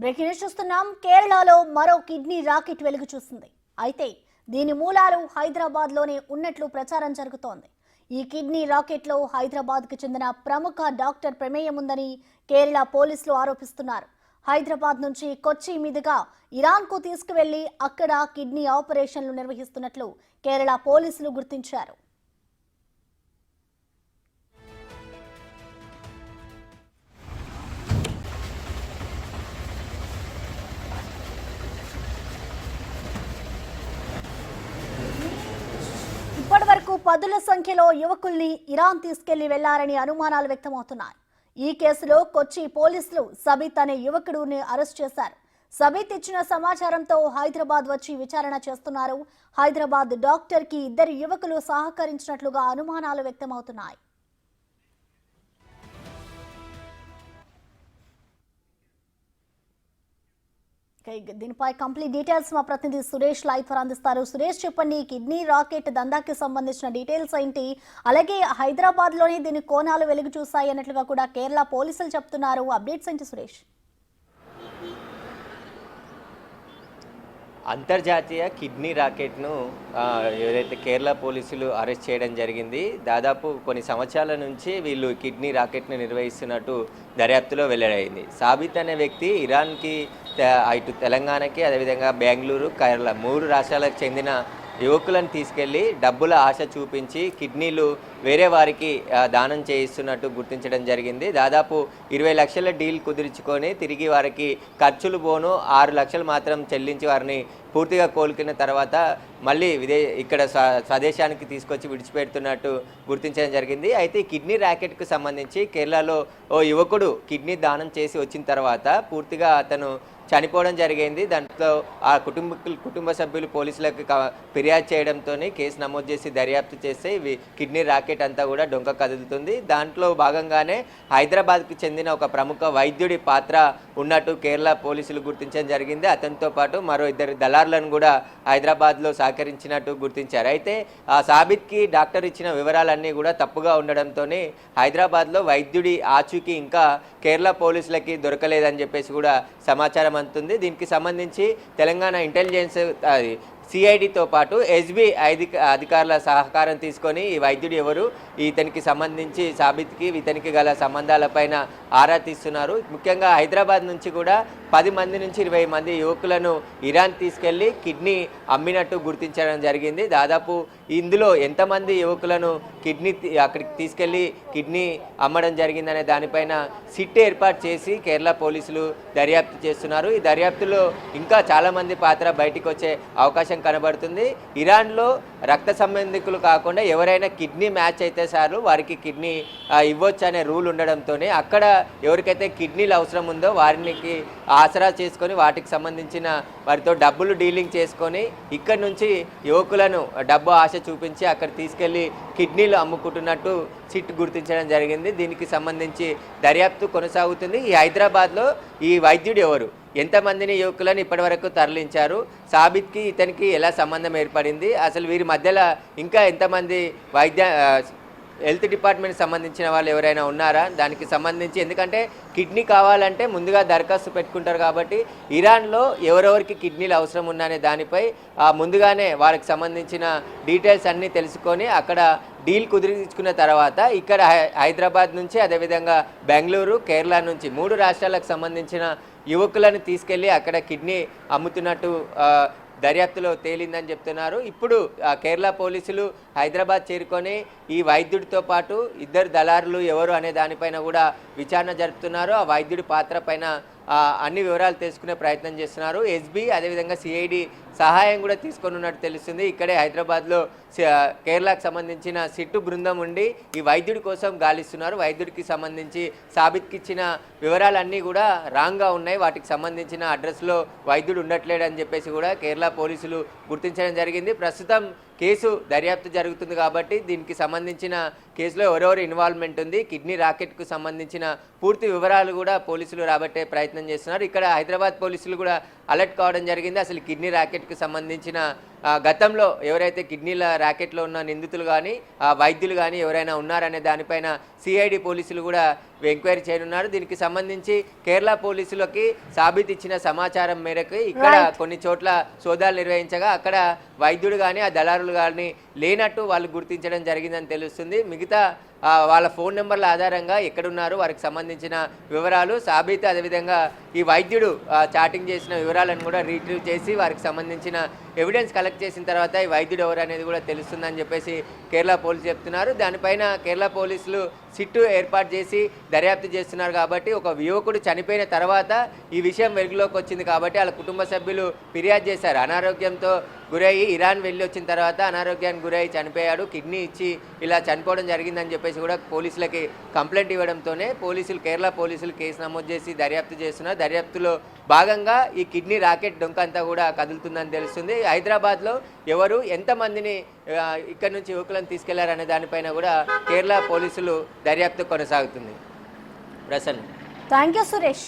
Breaking news చూస్తున్నాం. కేరళలో మరో కిడ్నీ రాకెట్ వెలుగు చూసింది అయితే దీని మూలాలు హైదరాబాద్లోనే ఉన్నట్లు ప్రచారం జరుగుతోంది. ఈ కిడ్నీ రాకెట్లో హైదరాబాద్కు చెందిన ప్రముఖ డాక్టర్ ప్రమేయం ఉందని కేరళ పోలీసులు ఆరోపిస్తున్నారు. హైదరాబాద్ నుంచి కొచ్చి మీదుగా ఇరాన్కు తీసుకువెళ్ళి అక్కడ కిడ్నీ ఆపరేషన్లు నిర్వహిస్తున్నట్లు కేరళ పోలీసులు గుర్తించారు. ఇప్పటి వరకు పదుల సంఖ్యలో యువకుల్ని ఇరాన్ తీసుకెళ్ళి వెళ్ళారని అనుమానాలు వ్యక్తమవుతున్నాయి. ఈ కేసులో కొచ్చి పోలీసులు సబిత్ అనే యువకుడిని అరెస్ట్ చేశారు. సబిత్ ఇచ్చిన సమాచారంతో హైదరాబాద్ వచ్చి విచారణ చేస్తున్నారు. హైదరాబాద్ డాక్టర్కి ఇద్దరు యువకులు సహకరించినట్లుగా అనుమానాలు వ్యక్తమవుతున్నాయి. దీనిపై కంప్లీట్ డీటెయిల్స్ మా ప్రతినిధి సురేష్ లైఫ్ అందిస్తారు. సురేష్ చెప్పండి కిడ్నీ రాకెట్ దందాకి సంబంధించిన డీటెయిల్స్ ఏంటి? అలాగే హైదరాబాద్లోని దీని కోణాలు వెలుగు చూశాయి అన్నట్లుగా కూడా కేరళ పోలీసులు చెప్తున్నారు. అప్డేట్స్ ఏంటి సురేష్? అంతర్జాతీయ కిడ్నీ రాకెట్ను ఏదైతే కేరళ పోలీసులు అరెస్ట్ చేయడం జరిగింది దాదాపు కొన్ని సంవత్సరాల నుంచి వీళ్ళు కిడ్నీ రాకెట్ను నిర్వహిస్తున్నట్టు దర్యాప్తులో వెల్లడైంది. సాబిత్ అనే వ్యక్తి ఇరాన్కి ఇటు తెలంగాణకి అదేవిధంగా బెంగళూరు కేరళ మూడు రాష్ట్రాలకు చెందిన యువకులను తీసుకెళ్ళి డబ్బుల ఆశ చూపించి కిడ్నీలు వేరే వారికి దానం చేయిస్తున్నట్టు గుర్తించడం జరిగింది. దాదాపు ఇరవై లక్షల డీల్ కుదుర్చుకొని తిరిగి వారికి ఖర్చులు పోను ఆరు లక్షలు మాత్రం చెల్లించి వారిని పూర్తిగా కోలుకున్న తర్వాత మళ్ళీ విదే ఇక్కడ స్వ- స్వదేశానికి తీసుకొచ్చి విడిచిపెడుతున్నట్టు గుర్తించడం జరిగింది. అయితే కిడ్నీ ర్యాకెట్కు సంబంధించి కేరళలో ఓ యువకుడు కిడ్నీ దానం చేసి వచ్చిన తర్వాత పూర్తిగా అతను చనిపోవడం జరిగింది. దాంట్లో ఆ కుటుంబ కుటుంబ సభ్యులు పోలీసులకు ఫిర్యాదు చేయడంతో కేసు నమోదు చేసి దర్యాప్తు చేస్తే ఇవి కిడ్నీ రాకెట్ అంతా కూడా డొంక కదులుతుంది. దాంట్లో భాగంగానే హైదరాబాద్కి చెందిన ఒక ప్రముఖ వైద్యుడి పాత్ర ఉన్నట్టు కేరళ పోలీసులు గుర్తించడం జరిగింది. అతనితో పాటు మరో ఇద్దరు దళారులను కూడా హైదరాబాద్లో సహకరించినట్టు గుర్తించారు. అయితే ఆ సాబిత్కి డాక్టర్ ఇచ్చిన వివరాలన్నీ కూడా తప్పుగా ఉండడంతో హైదరాబాద్లో వైద్యుడి ఆచూకీ ఇంకా కేరళ పోలీసులకి దొరకలేదని చెప్పేసి కూడా సమాచారం అందుతుంది దీనికి సంబంధించి తెలంగాణ ఇంటెలిజెన్స్ అది సిఐడితో పాటు ఎస్బీ అధిక అధికారుల సహకారం తీసుకొని ఈ వైద్యుడు ఎవరు? ఇతనికి సంబంధించి సాబిత్కి ఇతనికి గల సంబంధాలపైన ఆరా తీస్తున్నారు. ముఖ్యంగా హైదరాబాద్ నుంచి కూడా పది మంది నుంచి ఇరవై మంది యువకులను ఇరాన్ తీసుకెళ్ళి కిడ్నీ అమ్మినట్టు గుర్తించడం జరిగింది. దాదాపు ఇందులో ఎంతమంది యువకులను కిడ్నీ అక్కడికి తీసుకెళ్ళి కిడ్నీ అమ్మడం జరిగిందనే దానిపైన సిట్ ఏర్పాటు చేసి కేరళ పోలీసులు దర్యాప్తు చేస్తున్నారు. ఈ దర్యాప్తులో ఇంకా చాలామంది పాత్ర బయటికి వచ్చే అవకాశం కనబడుతుంది. ఇరాన్లో రక్త సంబంధికులు కాకుండా ఎవరైనా కిడ్నీ మ్యాచ్ అయితే సారు వారికి కిడ్నీ ఇవ్వచ్చు అనే రూల్ ఉండడంతోనే అక్కడ ఎవరికైతే కిడ్నీలు అవసరం ఉందో వారికి ఆసరా చేసుకొని వాటికి సంబంధించిన వారితో డబ్బులు డీలింగ్ చేసుకొని ఇక్కడ నుంచి యువకులను డబ్బు ఆశ చూపించి అక్కడ తీసుకెళ్ళి కిడ్నీలు అమ్ముకుంటున్నట్టు సిట్ గుర్తించడం జరిగింది. దీనికి సంబంధించి దర్యాప్తు కొనసాగుతుంది. ఈ హైదరాబాద్లో ఈ వైద్యుడు ఎవరు? ఎంతమందిని యువకులను ఇప్పటివరకు తరలించారు? సాబిత్కి ఇతనికి ఎలా సంబంధం ఏర్పడింది? అసలు వీరి మధ్యలో ఇంకా ఎంతమంది వైద్య హెల్త్ డిపార్ట్మెంట్కి సంబంధించిన వాళ్ళు ఎవరైనా ఉన్నారా? దానికి సంబంధించి ఎందుకంటే కిడ్నీ కావాలంటే ముందుగా దరఖాస్తు పెట్టుకుంటారు కాబట్టి ఇరాన్లో ఎవరెవరికి కిడ్నీలు అవసరం ఉన్నాయనే దానిపై ఆ, ముందుగానే వారికి సంబంధించిన డీటెయిల్స్ అన్నీ తెలుసుకొని అక్కడ డీల్ కుదిరించుకున్న తర్వాత ఇక్కడ హై- హైదరాబాద్ నుంచి అదేవిధంగా బెంగళూరు కేరళ నుంచి మూడు రాష్ట్రాలకు సంబంధించిన యువకులను తీసుకెళ్ళి అక్కడ కిడ్నీ అమ్ముతున్నట్టు దర్యాప్తులో తేలిందని చెప్తున్నారు. ఇప్పుడు కేరళ పోలీసులు హైదరాబాద్ చేరుకొని ఈ వైద్యుడితో పాటు ఇద్దరు దళారులు ఎవరు అనే దానిపైన కూడా విచారణ జరుపుతున్నారు. ఆ వైద్యుడి పాత్ర పైన అన్ని వివరాలు తెలుసుకునే ప్రయత్నం చేస్తున్నారు. ఎస్బీ అదేవిధంగా సిఐడి సహాయం కూడా తీసుకొని ఉన్నట్టు తెలుస్తుంది. ఇక్కడే హైదరాబాద్లో కేరళకు సంబంధించిన సిట్టు బృందం ఉండి ఈ వైద్యుడి కోసం గాలిస్తున్నారు. వైద్యుడికి సంబంధించి సాబిత్కి ఇచ్చిన వివరాలన్నీ కూడా రాంగ్గా ఉన్నాయి. వాటికి సంబంధించిన అడ్రస్లో వైద్యుడు ఉండట్లేడని చెప్పేసి కూడా కేరళ పోలీసులు గుర్తించడం జరిగింది. ప్రస్తుతం కేసు దర్యాప్తు జరుగుతుంది కాబట్టి దీనికి సంబంధించిన కేసులో ఎవరెవరు ఇన్వాల్వ్మెంట్ ఉంది. కిడ్నీ రాకెట్కు సంబంధించిన పూర్తి వివరాలు కూడా పోలీసులు రాబట్టే ప్రయత్నం చేస్తున్నారు. ఇక్కడ హైదరాబాద్ పోలీసులు కూడా అలర్ట్ కావడం జరిగింది. అసలు కిడ్నీ ర్యాకెట్కి సంబంధించిన గతంలో ఎవరైతే కిడ్నీల ర్యాకెట్లో ఉన్న నిందితులు కానీ ఆ వైద్యులు కానీ ఎవరైనా ఉన్నారనే దానిపైన సిఐడి పోలీసులు కూడా ఎంక్వైరీ చేయనున్నారు దీనికి సంబంధించి కేరళ పోలీసులకి సాబిత్ ఇచ్చిన సమాచారం మేరకు ఇక్కడ. కొన్ని చోట్ల సోదాలు నిర్వహించగా అక్కడ వైద్యుడు కానీ ఆ దళారులు కానీ లేనట్టు వాళ్ళు గుర్తించడం జరిగిందని తెలుస్తుంది మిగతా వాళ్ళ ఫోన్ నెంబర్ల ఆధారంగా ఎక్కడున్నారు వారికి సంబంధించిన వివరాలు సాబిత్ అదేవిధంగా ఈ వైద్యుడు చాటింగ్ చేసిన వివరాలను కూడా రిట్రీవ్ చేసి వారికి సంబంధించిన ఎవిడెన్స్ కలెక్ట్ చేసిన తర్వాత ఈ వైద్యుడు ఎవరు అనేది కూడా తెలుస్తుందని చెప్పేసి కేరళ పోలీసులు చెప్తున్నారు. దానిపైన కేరళ పోలీసులు సిట్టు ఏర్పాటు చేసి దర్యాప్తు చేస్తున్నారు కాబట్టి ఒక యువకుడు చనిపోయిన తర్వాత ఈ విషయం వెలుగులోకి వచ్చింది కాబట్టి వాళ్ళ కుటుంబ సభ్యులు ఫిర్యాదు చేశారు. అనారోగ్యంతో గురయ్యి ఇరాన్ వెళ్ళి వచ్చిన తర్వాత అనారోగ్యానికి గురయ్యి చనిపోయాడు. కిడ్నీ ఇచ్చి ఇలా చనిపోవడం జరిగిందని చెప్పేసి కూడా పోలీసులకి కంప్లైంట్ ఇవ్వడంతోనే పోలీసులు కేరళ పోలీసులు కేసు నమోదు చేసి దర్యాప్తు చేస్తున్నారు. దర్యాప్తులో భాగంగా ఈ కిడ్నీ రాకెట్ డొంక అంతా కూడా కదులుతుందని తెలుస్తుంది. హైదరాబాద్లో ఎవరు ఎంతమందిని ఇక్కడ నుంచి యువకులను తీసుకెళ్ళారనే దానిపైన కూడా కేరళ పోలీసులు దర్యాప్తు కొనసాగుతుంది. ప్రసన్న. Thank you Suresh.